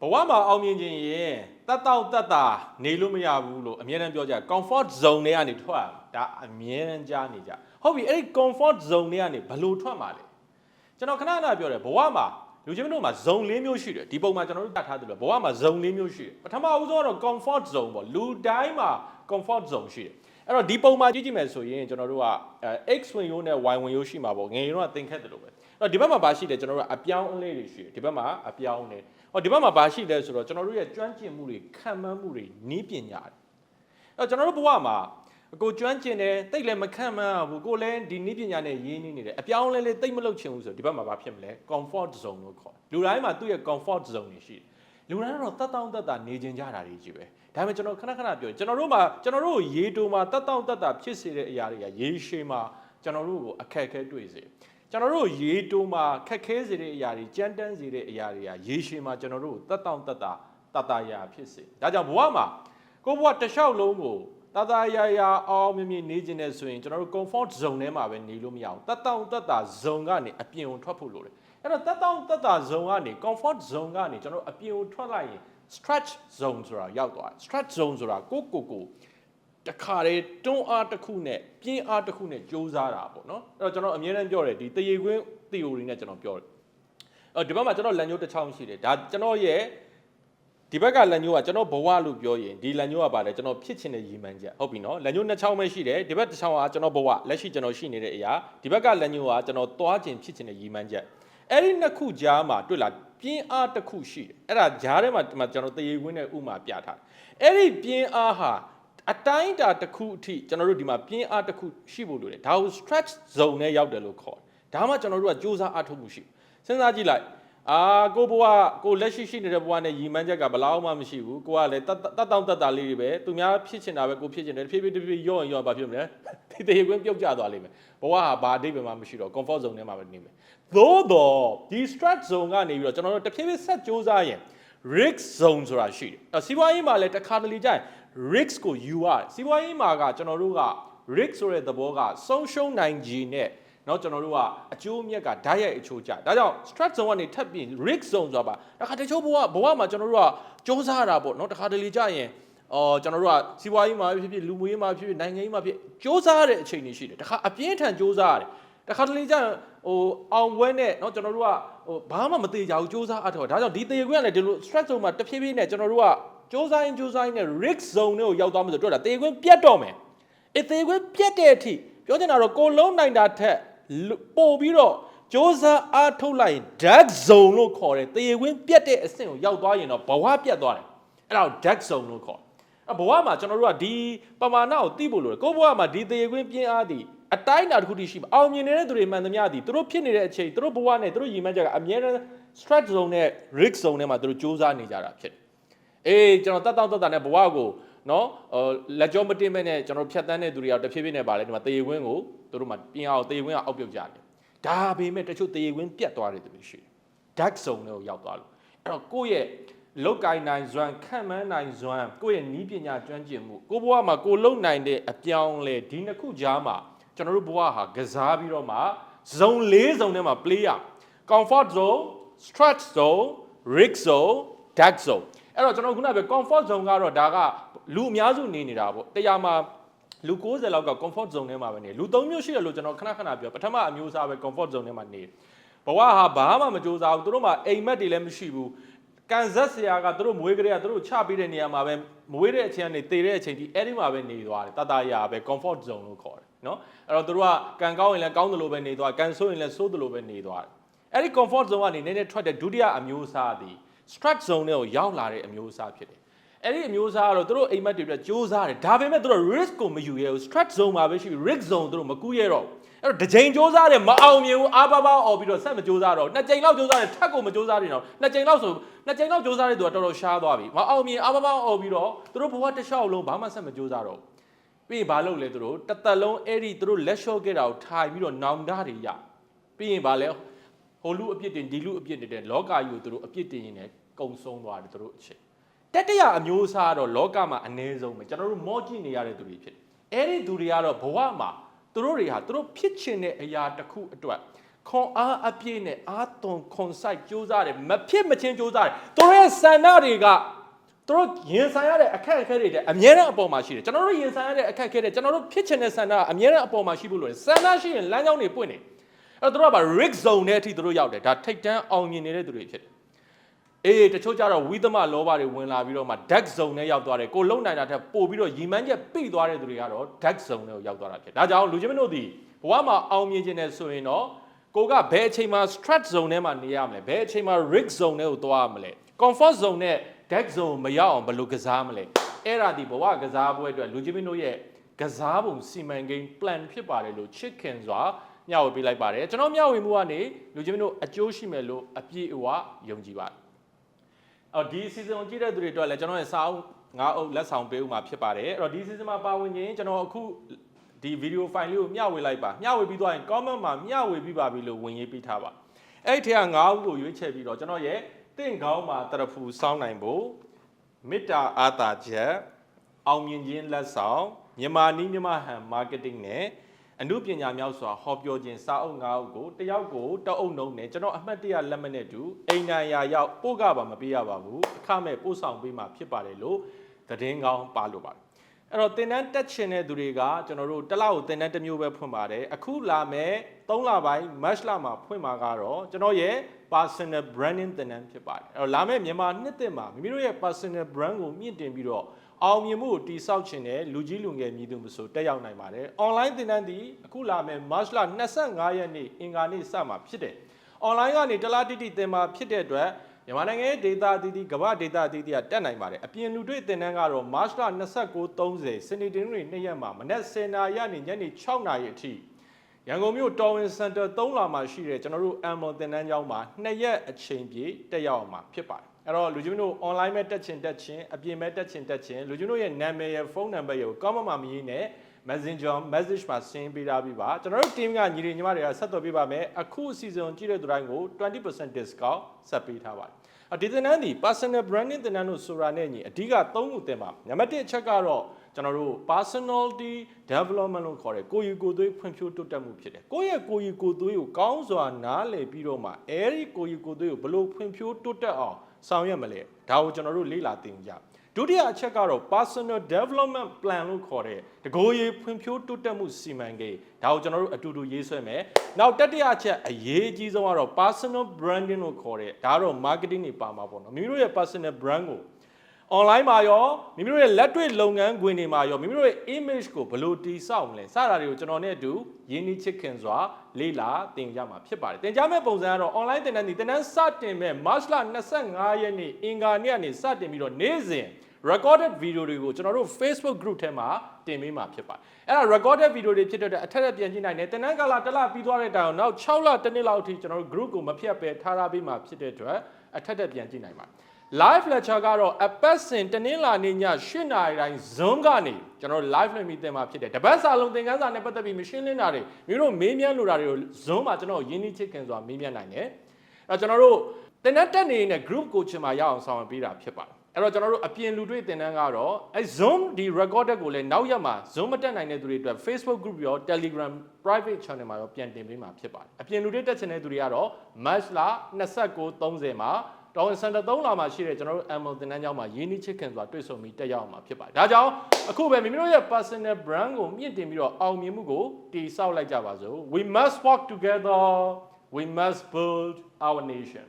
ဘဝမှာအောင်မြင်ခြင်းရင်တတ်တော့တတ်တာနေလို့မရဘူးလို့အများအားပြောကြ comfort zone တွေကနေထွက်ရမှာဒါအများအားကြားနေကြဟုတ်ပြီအဲ့ဒီ comfort zone တွေကနေဘယ်လိုထွက်မှာလဲကျွန်တော်ခဏခဏပြောတယ်ဘဝမှာလူချင်းတို့မှာ zone ၄မျိုးရှိတယ်ဒီပုံမှာကျွန်တော်တို့တတ်ထားသလိုဘဝမှာ zone ၄မျိုးရှိတယ်ပထမဦးဆုံးကတော့ comfort zone ပေါ့လူတိုင်းမှာ comfort zone ရှိတယ်အဲ့တော့ဒီပုံမှာကြည့်ကြည့်မယ်ဆိုရင်ကျွန်တော်တို့ကအဲ x ဝင်ရိုးနဲ့ y ဝင်ရိုးရှိမှာပေါ့ငယ်ရင်တော့သင်ခဲ့တယ်လို့ပဲအဲ့တော့ဒီဘက်မှာဘာရှိလဲကျွန်တော်တို့ကအပြောင်းအလဲတွေရှိတယ်ဒီဘက်မှာအပြောင်းအလဲ ဟောဒီဘက်မှာဘာရှိလဲဆိုတော့ကျွန်တော်တို့ရဲ့ကျွမ်းကျင်မှုတွေခံမှန်းမှုတွေနီးပညာတွေအဲ့တော့ကျွန်တော်တို့ဘဝမှာကိုကျွမ်းကျင်တယ်တိတ်လည်းမခံမှန်းဘူးကိုလည်းဒီနီးပညာနဲ့ရင်းနှီးနေတယ်အပြောင်းအလဲလေးတိတ်မလုပ်ချင်ဘူးဆိုဒီဘက်မှာဘာဖြစ်မလဲ comfort zone လို့ခေါ်တယ်လူတိုင်းမှာသူ့ရဲ့ comfort zone တွေရှိတယ်လူတိုင်းကတော့တတ်တောင့်တတ်တာနေကျင်ကြတာတွေကြီးပဲဒါပေမဲ့ကျွန်တော်ခဏခဏပြောတယ်ကျွန်တော်တို့မှာကျွန်တော်တို့ကိုရေတိုမှာတတ်တောင့်တတ်တာဖြစ်စေတဲ့အရာတွေကရေရှည်မှာကျွန်တော်တို့ကိုအခက်အခဲတွေ့စေ ကျွန်တော်တို့ရေတိုမှာခက်ခဲစေတဲ့အရာတွေကြမ်းတမ်းစေတဲ့အရာတွေကရေရှည်မှာကျွန်တော်တို့ကိုတတ်တောင့်တတ်တာတတ်တာရာဖြစ်စေဒါကြောင့်ဘဝမှာကိုဘဝတစ်လျှောက်လုံးကိုတတရာရာအောင်မြင်မြင်နေခြင်းနဲ့ဆိုရင်ကျွန်တော်တို့ comfort zone ထဲမှာပဲနေလို့မရအောင်တတ်တောင့်တတ်တာ zone ကနေအပြင်ကိုထွက်ဖို့လိုတယ်အဲ့တော့တတ်တောင့်တတ်တာ zone ကနေ comfort zone ကနေကျွန်တော်တို့အပြင်ကိုထွက်လိုက်ရင် stretch zone ဆိုတာရောက်သွားတယ် stretch zone ဆိုတာကိုကိုကို တခါလေတွန်းအားတစ်ခုနဲ့ပြင်းအားတစ်ခုနဲ့ကြိုးစားတာပေါ့နော်အဲ့တော့ကျွန်တော်အမြဲတမ်းပြောတယ်ဒီတရေခွင်း theory နဲ့ကျွန်တော်ပြောတယ်အဲ့ဒီဘက်မှာကျွန်တော်လက်ညှိုးတစ်ချောင်းရှိတယ်ဒါကျွန်တော်ရဲ့ဒီဘက်ကလက်ညှိုးကကျွန်တော်ဘဝလို့ပြောရင်ဒီလက်ညှိုးကပါတယ်ကျွန်တော်ဖြစ်ချင်တဲ့ရည်မှန်းချက်ဟုတ်ပြီနော်လက်ညှိုးနှစ်ချောင်းပဲရှိတယ်ဒီဘက်တစ်ချောင်းကကျွန်တော်ဘဝလက်ရှိကျွန်တော်ရှိနေတဲ့အရာဒီဘက်ကလက်ညှိုးကကျွန်တော်သွားခြင်းဖြစ်ချင်တဲ့ရည်မှန်းချက်အဲ့ဒီနှစ်ခုကြားမှာတွေ့လားပြင်းအားတစ်ခုရှိတယ်အဲ့ဒါကြားထဲမှာဒီမှာကျွန်တော်တရေခွင်းနဲ့ဥမာပြထားတယ်အဲ့ဒီပြင်းအားဟာ အတိုင်းအတာတစ်ခုအထိကျွန်တော်တို့ဒီမှာပြင်းအားတစ်ခုရှိဖို့လိုတယ်ဒါကို stretch zone နဲ့ရောက်တယ်လို့ခေါ်တယ်ဒါမှကျွန်တော်တို့ကစူးစမ်းအားထုတ်မှုရှိစဉ်းစားကြည့်လိုက်အာကိုဘွားကိုလက်ရှိရှိနေတဲ့ဘွားနဲ့ရီမန်းချက်ကဘလောက်မှမရှိဘူးကိုကလည်းတတ်တတ်တောင့်တတ်တာလေးတွေပဲသူများဖြစ်ချင်တာပဲကိုဖြစ်ချင်တယ်ဖြည်းဖြည်းဖြည်းဖြည်းရော့ရင်ရော့ဘာဖြစ်မလဲဒီတေခွင်းပြုတ်ကျသွားလိမ့်မယ်ဘဝဟာဘာအဓိပ္ပာယ်မှမရှိတော့ comfort zone ထဲမှာပဲနေမယ်သို့တော့ဒီ stretch zone ကနေပြီးတော့ကျွန်တော်တို့တဖြည်းဖြည်းဆက်စူးစမ်းရင် risk zone ဆိုတာရှိတယ်အဲစီးပွားရေးမှာလည်းတစ်ခါတလေကြာရင် risk ကိုယူရတယ်စီးပွားရေးမှာကကျွန်တော်တို့က risk ဆိုတဲ့သဘောကဆုံးရှုံးနိုင်ခြင်းနဲ့เนาะကျွန်တော်တို့ကအကျိုးအမြတ်ကဓာတ်ရိုက်အချိုးကျဒါကြောင့် stretch zone ကနေထပ်ပြီး risk zone ဆိုတာပါတစ်ခါတချို့ဘဝဘဝမှာကျွန်တော်တို့ကစ조사ရတာပေါ့เนาะတစ်ခါတလေကြာရင်အော်ကျွန်တော်တို့ကစီးပွားရေးမှာဖြစ်ဖြစ်လူမှုရေးမှာဖြစ်ဖြစ်နိုင်ငံရေးမှာဖြစ်စ조사ရတဲ့အချိန်တွေရှိတယ်တစ်ခါအပြင်းထန်စ조사ရတယ် တခါတလေကျရင်ဟိုအောင်ပွဲနဲ့เนาะကျွန်တော်တို့ကဟိုဘာမှမသေးကြဘူးစူးစမ်းအထောက်ဒါကြောင့်ဒီတေခွင့်ကလည်းဒီလို stress zone မှာတဖြည်းဖြည်းနဲ့ကျွန်တော်တို့ကစူးစမ်းရင်စူးစမ်းရင်နဲ့ risk zone တွေကိုရောက်သွားမှဆိုတော့တေခွင့်ပြတ်တော့မယ်အတေခွင့်ပြတ်တဲ့အထိပြောချင်တာတော့ကိုလုံးနိုင်တာထက်ပို့ပြီးတော့စူးစမ်းအားထုတ်လိုက်ရင် dark zone လို့ခေါ်တယ်တေခွင့်ပြတ်တဲ့အဆင့်ကိုရောက်သွားရင်တော့ဘဝပြတ်သွားတယ်အဲ့ဒါကို dark zone လို့ခေါ်တယ်အဘဝမှာကျွန်တော်တို့ကဒီပမာဏကိုသိဖို့လိုတယ်ကိုဘဝမှာဒီတေခွင့်ပြင်းအားသည် အတိုင်းအတာတစ်ခုတည်းရှိပါအောင်မြင်နေတဲ့သူတွေမှန်သမျှသည်သူတို့ဖြစ်နေတဲ့အချိန်သူတို့ဘဝနဲ့သူတို့ရည်မှန်းချက်ကအမြဲတမ်း stretch zone နဲ့ risk zone ထဲမှာသူတို့စူးစမ်းနေကြတာဖြစ်တယ်။အေးကျွန်တော်တတ်တောင့်တတ်တာနဲ့ဘဝကိုနော်ဟိုလက်ကြောမတင်မဲ့နဲ့ကျွန်တော်ဖြတ်တန်းတဲ့သူတွေကတဖြည်းဖြည်းနဲ့ပါလေဒီမှာတေခွင်းကိုသူတို့မှပြင်အောင်တေခွင်းကအောက်ပြုတ်ကြတယ်။ဒါပေမဲ့တချို့တေခွင်းပြတ်သွားတယ်သူတွေရှိတယ်။ dark zone တွေကိုရောက်သွားလို့အဲ့တော့ကိုယ့်ရဲ့လုတ်ကိုင်းနိုင်စွမ်းခံမှန်းနိုင်စွမ်းကိုယ့်ရဲ့နီးပညာကျွမ်းကျင်မှုကိုဘဝမှာကိုလုံနိုင်တဲ့အပြောင်းလဲဒီနှစ်ခုကြားမှာ ကျွန်တော်တို့ဘဝဟာကစားပြီးတော့မှ zone ၄ zone ထဲမှာ play ရ comfort zone stretch zone risk zone dark zone အဲ့တော့ကျွန်တော်ခုနကပြော comfort zone ကတော့ဒါကလူအများစုနေနေတာပေါ့တရားမှာလူ90လောက်က comfort zone ထဲမှာပဲနေလူ3မျိုးရှိတယ်လို့ကျွန်တော်ခဏခဏပြောပထမအမျိုးအစားပဲ comfort zone ထဲမှာနေဘဝဟာဘာမှမကြိုးစားဘူးသူတို့မှာအိမ်မက်တွေလည်းမရှိဘူးကန်ဇက်ဆရာကသူတို့မွေးကလေးကသူတို့ချပေးတဲ့နေရာမှာပဲမွေးတဲ့အချိန်ကနေတည်တဲ့အချိန်ထိအဲ့ဒီမှာပဲနေသွားတယ်တတရာပဲ comfort zone လို့ခေါ်တယ် နော်အဲ့တော့သူတို့ကကန်ကောင်းရင်လည်းကောင်းတယ်လို့ပဲနေသွားကန်ဆိုးရင်လည်းဆိုးတယ်လို့ပဲနေသွားတယ်အဲ့ဒီ comfort zone ကနေနည်းနည်းထွက်တဲ့ဒုတိယအမျိုးအစားသည် stretch zone တွေကိုရောက်လာတဲ့အမျိုးအစားဖြစ်တယ်အဲ့ဒီအမျိုးအစားကတော့သူတို့အိမ်မက်တွေအတွက်စူးစမ်းတယ်ဒါပေမဲ့သူတို့ risk ကိုမယူရဘူး stretch zone မှာပဲရှိပြီး risk zone သူတို့မကူးရတော့အဲ့တော့တစ်ချိန်စူးစမ်းတယ်မအောင်မြင်ဘူးအားပါပါအော်ပြီးတော့ဆက်မစူးစမ်းတော့နှစ်ချိန်လောက်စူးစမ်းတယ်ထပ်ကိုမစူးစမ်းနေတော့နှစ်ချိန်လောက်ဆိုနှစ်ချိန်လောက်စူးစမ်းတဲ့သူကတော်တော်ရှားသွားပြီမအောင်မြင်အားပါပါအော်ပြီးတော့သူတို့ဘဝတစ်လျှောက်လုံးဘာမှဆက်မစူးစမ်းတော့ ပြီးရင်ဘာလုပ်လဲသူတို့တစ်သက်လုံးအဲ့ဒီသူတို့လက်လျှော့ခဲ့တာကိုထိုင်ပြီးတော့နောင်တတွေရပြီးရင်ဘာလဲဟိုလူအပြစ်တင်ဒီလူအပြစ်တင်တဲ့လောကကြီးကိုသူတို့အပြစ်တင်ရင်လည်းကုံဆုံးသွားတယ်သူတို့အချက်တတရအမျိုးအစားကတော့လောကမှာအ ਨੇ ဆုံးပဲကျွန်တော်တို့မော့ကြည့်နေရတဲ့သူတွေဖြစ်တယ်အဲ့ဒီသူတွေကတော့ဘဝမှာသူတို့တွေဟာသူတို့ဖြစ်ချင်တဲ့အရာတစ်ခုအတွက်ခွန်အားအပြည့်နဲ့အာသွန်ခွန်ဆိုင်ကြိုးစားတယ်မဖြစ်မချင်းကြိုးစားတယ်သူတို့ရဲ့ဆန္ဒတွေက သူတို့ရင်ဆိုင်ရတဲ့အခက်အခဲတွေတဲ့အများနဲ့အပေါ်မှာရှိတယ်ကျွန်တော်တို့ရင်ဆိုင်ရတဲ့အခက်အခဲတွေကျွန်တော်တို့ဖြစ်ချင်တဲ့ဆန္ဒကအများနဲ့အပေါ်မှာရှိဖို့လိုတယ်ဆန္ဒရှိရင်လမ်းကြောင်းတွေပွင့်နေအဲ့တော့သူတို့ကဗာ rig zone နဲ့အထိသူတို့ရောက်တယ်ဒါထိတ်တန်းအောင်မြင်နေတဲ့သူတွေဖြစ်တယ်အေးတချို့ကြတော့ဝိသမလောဘတွေဝင်လာပြီးတော့မှ deck zone နဲ့ရောက်သွားတယ်ကိုလုံနိုင်တာထက်ပို့ပြီးတော့ရီမန်းချက်ပိသွားတဲ့သူတွေကတော့ deck zone နဲ့ရောက်သွားတာဖြစ်ဒါကြောင့်လူချင်းမတို့ဒီဘဝမှာအောင်မြင်ခြင်းနဲ့ဆိုရင်တော့ကိုကဘယ်အချိန်မှာ strat zone ထဲမှာနေရမလဲဘယ်အချိန်မှာ rig zone ထဲကိုသွားရမလဲ comfort zone နဲ့ deck zone မရောက်အောင်ဘယ်လိုကစားမလဲအဲ့ဒါဒီဘဝကစားပွဲအတွက်လူချင်းမတို့ရဲ့ကစားပုံစီမံကိန်း plan ဖြစ်ပါတယ်လို့ချစ်ခင်စွာမျှဝေပေးလိုက်ပါတယ်ကျွန်တော်မျှဝေမှုကနေလူချင်းမတို့အကျိုးရှိမယ်လို့အပြည့်အဝယုံကြည်ပါတယ်အော်ဒီ season ကိုကြည့်တဲ့သူတွေအတွက်လည်းကျွန်တော်ရဲ့စာအုပ်ငါးအုပ်လက်ဆောင်ပေးဦးမှာဖြစ်ပါတယ်အဲ့တော့ဒီ season မှာပါဝင်ရင်ကျွန်တော်အခုဒီ video file လေးကိုမျှဝေလိုက်ပါမျှဝေပြီးသွားရင် comment မှာမျှဝေပြီးပါပြီလို့ဝင်ရေးပေးထားပါအဲ့ဒီထဲကငါးဦးကိုရွေးချယ်ပြီးတော့ကျွန်တော်ရဲ့ တင့်ကောင်းမှာတရဖူစောင်းနိုင်ဖို့မေတ္တာအာသာချက်အောင်မြင်ခြင်းလက်ဆောင်မြန်မာနီးမြန်မာဟန် marketing နဲ့အမှုပညာမြောက်စွာဟောပြောခြင်းစာအုပ်ငါးအုပ်ကိုတယောက်ကိုတအုပ်နှုံးနဲ့ကျွန်တော်အမှတ်တရလက်မှတ်နဲ့တူအိမ်နိုင်ရာရောက်ပို့ကပါမပေးရပါဘူးအခမဲ့ပို့ဆောင်ပေးမှာဖြစ်ပါတယ်လို့သတင်းကောင်းပါလို့ပါတယ် အဲ့တော့တင်တန်းတက်ချင်တဲ့သူတွေကကျွန်တော်တို့တစ်လကိုတင်တန်းတစ်မျိုးပဲဖွင့်ပါတယ်အခုလာမယ်3လပိုင်း match လမှာဖွင့်မှာကတော့ကျွန်တော်ရဲ့ personal branding တင်တန်းဖြစ်ပါတယ်အဲ့တော့လာမယ့်မြန်မာနှစ်သက်မှာမိမိတို့ရဲ့ personal brand ကိုမြင့်တင်ပြီးတော့အောင်မြင်မှုကိုတိစောက်ခြင်းနဲ့လူကြီးလူငယ်မြည်သူမဆိုတက်ရောက်နိုင်ပါတယ်။ online သင်တန်းသည်အခုလာမယ့် March လ25ရက်နေ့အင်္ဂါနေ့စမှာဖြစ်တယ်။ online ကနေတလားတိတိသင်မှာဖြစ်တဲ့အတွက် မြန်မာနိုင်ငံရဲ့ data အသီးသီးကမ္ဘာ data အသီးသီးကတက်နိုင်ပါတယ်။အပြင်လူတွေ့သင်တန်းကတော့ March လ29-30စနေတင်တွေနေ့ရက်မှာမနက်10:00နာရီကနေညနေ6:00နာရီအထိရန်ကုန်မြို့တော်ဝင်စင်တာ3လာမှာရှိတဲ့ကျွန်တော်တို့ Ammo သင်တန်းကျောင်းမှာ2ရက်အချိန်ပြည့်တက်ရောက်အောင်မှာဖြစ်ပါတယ်။အဲ့တော့လူကြီးတို့ online မဲ့တက်ချင်တက်ချင်အပြင်မဲ့တက်ချင်တက်ချင်လူကြီးတို့ရဲ့နာမည်ရဲ့ဖုန်းနံပါတ်ရဲ့ comment မှာမရေးနဲ့ Messenger message မှာ send ပေးထားပြီးပါကျွန်တော်တို့ team ကညီတွေညီမတွေကဆက်သွယ်ပေးပါမယ်အခုအစီအစဉ်ကြည့်တဲ့သူတိုင်းကို20% discount ဆက်ပေးထားပါတယ် အဒီသင်တန်းဒီ personal branding သင်တန်းတို့ဆိုတာနဲ့ညီအဓိက၃ခုသင်ပါနံပါတ်1အချက်ကတော့ကျွန်တော်တို့ personality development လို့ခေါ်တယ်ကိုယ်ယူကိုယ်သွေးဖွံ့ဖြိုးတိုးတက်မှုဖြစ်တယ်ကိုယ့်ရဲ့ကိုယ်ယူကိုယ်သွေးကိုကောင်းစွာနားလည်ပြီးတော့မှအဲဒီကိုယ်ယူကိုယ်သွေးကိုဘယ်လိုဖွံ့ဖြိုးတိုးတက်အောင်ဆောင်ရွက်မလဲဒါကိုကျွန်တော်တို့လေ့လာသင်ကြ ဒုတိယအချက်ကတော့ personal development plan လို့ခေါ်တဲ့တကိုယ်ရေးဖွံ့ဖြိုးတိုးတက်မှုစီမံကိန်းဒါကိုကျွန်တော်တို့အတူတူရေးဆွဲမယ်နောက်တတိယအချက်အရေးအကြီးဆုံးကတော့ personal branding လို့ခေါ်တဲ့ဒါကတော့ marketing တွေပါမှာပေါ့နော်မိမိတို့ရဲ့ personal brand ကို online မှာရောမိမိတို့ရဲ့လက်တွေ့လုပ်ငန်းခွင်တွေမှာရောမိမိတို့ရဲ့ image ကိုဘယ်လိုတည်ဆောက်မလဲစတာတွေကိုကျွန်တော်နဲ့အတူရင်းနှီးချစ်ခင်စွာလေ့လာသင်ကြမှာဖြစ်ပါတယ်သင်ကြားမယ့်ပုံစံကတော့ online သင်တန်းဒီသင်တန်းစတင်မဲ့ March လ25ရက်နေ့အင်္ဂါနေ့ကနေစတင်ပြီးတော့နေ့စဉ် recorded video တွေကိုကျွန်တော်တို့ Facebook group ထဲမှာတင်ပေးမှာဖြစ်ပါတယ်အဲ့ဒါ recorded video တွေဖြစ်တဲ့အတွက်အထက်ထပ်ပြန်ကြည့်နိုင်တယ်သင်တန်းကာလတစ်လပြီးသွားတဲ့တိုင်အောင်နောက်6လတစ်နှစ်လောက်အထိကျွန်တော်တို့ group ကိုမဖြတ်ပဲထားထားပေးမှာဖြစ်တဲ့အတွက်အထက်ထပ်ပြန်ကြည့်နိုင်ပါတယ် live lecture ကတော့အပတ်စဉ်တနင်္လာနေ့ည8နာရီတိုင်း Zoom ကနေကျွန်တော်တို့ live လုပ်ပြီးသင်မှာဖြစ်တယ်တပတ်စာလုံးသင်ခန်းစာနဲ့ပတ်သက်ပြီးမရှင်းလင်းတာတွေမျိုးတို့မေးမြန်းလိုတာတွေကို Zoom မှာကျွန်တော်ရင်းနှီးချစ်ခင်စွာမေးမြန်းနိုင်တယ်အဲကျွန်တော်တို့သင်တန်းတက်နေနေတဲ့ group coaching မှာရအောင်ဆောင်ရွက်ပေးတာဖြစ်ပါတယ်အဲ့တော့ကျွန်တော်တို့အပြင်လူတွေ့သင်တန်းကတော့အဲ Zoom ဒီ recorded ကိုလည်းနောက်ရက်မှာ Zoom မတက်နိုင်တဲ့သူတွေအတွက် Facebook group ရော Telegram private channel မှာရောပြန်တင်ပေးမှာဖြစ်ပါတယ်အပြင်လူတွေ့တက်ချင်တဲ့သူတွေကတော့ March လ29 30မှာ တော်ဝင်စင်တာ3လာမှာရှိတဲ့ကျွန်တော်တို့ ML သင်တန်းကျောင်းမှာရင်းနှီးချစ်ခင်စွာတွေ့ဆုံပြီးတက်ရောက်အောင်မှာဖြစ်ပါတယ်ဒါကြောင့်အခုပဲမိမိတို့ရဲ့ personal brand ကိုမြင့်တင်ပြီးတော့အောင်မြင်မှုကိုတည်ဆောက်လိုက်ကြပါစို့ we must work together we must build our nation